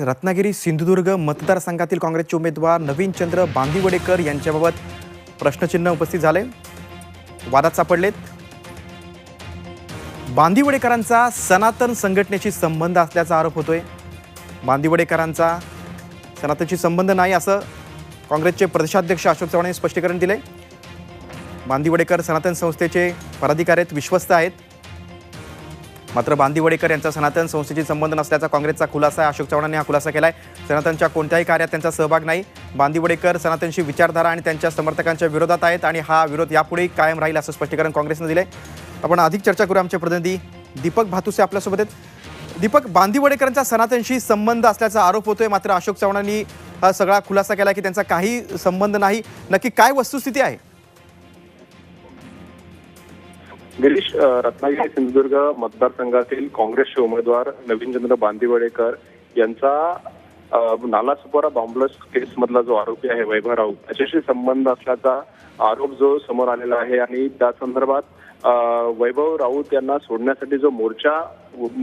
रत्नागिरी सिंधुदुर्ग मतदारसंघातील काँग्रेसचे उमेदवार नवीनचंद्र बांदिवडेकर यांच्याबाबत प्रश्नचिन्ह उपस्थित झाले. वादात सापडलेत. बांदिवडेकरांचा सनातन संघटनेशी संबंध असल्याचा आरोप होतोय. बांदिवडेकरांचा सनातनशी संबंध नाही असं काँग्रेसचे प्रदेशाध्यक्ष अशोक चव्हाण यांनी स्पष्टीकरण दिले बांदिवडेकर सनातन संस्थेचे पदाधिकारी आहेत विश्वस्त आहेत. मात्र बांदिवडेकर यांचा सनातन संस्थेशी संबंध नसल्याचा काँग्रेसचा खुलासा आहे. अशोक चव्हाणांनी हा खुलासा केला आहे सनातनच्या कोणत्याही कार्यात त्यांचा सहभाग नाही. बांदिवडेकर सनातनशी विचारधारा आणि त्यांच्या समर्थकांच्या विरोधात आहेत आणि हा विरोध यापुढेही कायम राहील असं स्पष्टीकरण काँग्रेसनं दिलंय. आपण अधिक चर्चा करू आमचे प्रतिनिधी दीपक भातुसे आपल्यासोबत आहेत. दीपक बांदिवडेकरांचा सनातनशी संबंध असल्याचा आरोप होतोय. मात्र अशोक चव्हाणांनी हा सगळा खुलासा केला की त्यांचा काही संबंध नाही. नक्की काय वस्तुस्थिती आहे? गिरीश रत्नागिरी सिंधुदुर्ग मतदारसंघातील काँग्रेसचे उमेदवार नवीनचंद्र बांदिवडेकर यांचा अ, बॉम्बलस केस मधला जो आरोपी आहे वैभव राऊत त्याच्याशी संबंध असल्याचा आरोप जो समोर आलेला आहे आणि त्या संदर्भात वैभव राऊत यांना सोडण्यासाठी जो मोर्चा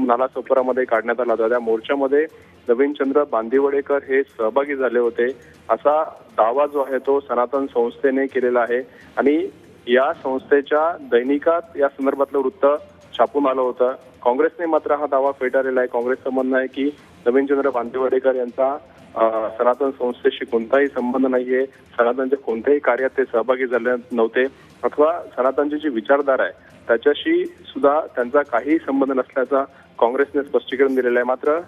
नालासोपारामध्ये काढण्यात आला होता त्या मोर्चामध्ये नवीनचंद्र बांदिवडेकर हे सहभागी झाले होते असा दावा जो आहे तो सनातन संस्थेने केलेला आहे. आणि या संस्थेच्या दैनिकात या संदर्भातलं वृत्त छापून आलं होतं. काँग्रेसने मात्र हा दावा फेटाळलेला आहे. काँग्रेसचं म्हणणं आहे की नवीनचंद्र बांदिवडेकर यांचा सनातन संस्थेशी कोणताही संबंध नाहीये. सनातनच्या कोणत्याही कार्यात ते सहभागी झाले नव्हते. अथवा सनातनची जी विचारधारा आहे त्याच्याशी सुद्धा त्यांचा काही संबंध नसल्याचा काँग्रेसने स्पष्टीकरण दिलेलं आहे. मात्र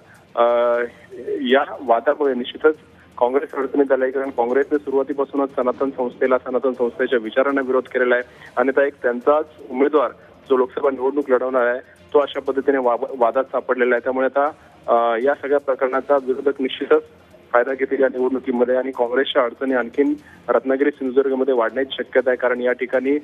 या वादामुळे निश्चितच काँग्रेस अडचणीत आलाय कारण काँग्रेसने सुरुवातीपासूनच सनातन संस्थेला सनातन संस्थेच्या विचारांना विरोध केलेला आहे. आणि त्या एक त्यांचाच उमेदवार जो लोकसभा निवडणूक लढवणार आहे तो अशा पद्धतीने वादात सापडलेला आहे. त्यामुळे आता या सगळ्या प्रकरणाचा विरोधक निश्चितच फायदा घेतील या निवडणुकीमध्ये आणि काँग्रेसच्या अडचणी आणखीन रत्नागिरी सिंधुदुर्गमध्ये वाढण्याची शक्यता आहे कारण या ठिकाणी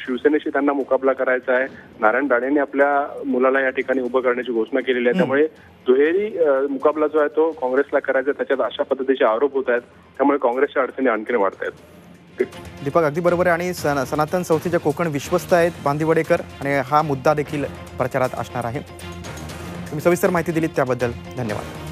शिवसेनेशी त्यांना मुकाबला करायचा आहे. नारायण राणेंनी आपल्या मुलाला या ठिकाणी उभं करण्याची घोषणा केलेली आहे. त्यामुळे दुहेरी मुकाबला जो आहे तो काँग्रेसला करायचा त्याच्यात अशा पद्धतीचे आरोप होत आहेत त्यामुळे काँग्रेसच्या अडचणी आणखीन वाढत आहेत. दीपक अगदी बरोबर आहे. आणि सन सनातन संस्थेचे कोकण विश्वस्त आहेत बांदिवडेकर आणि हा मुद्दा देखील प्रचारात असणार आहे. तुम्ही सविस्तर माहिती दिलीत त्याबद्दल धन्यवाद.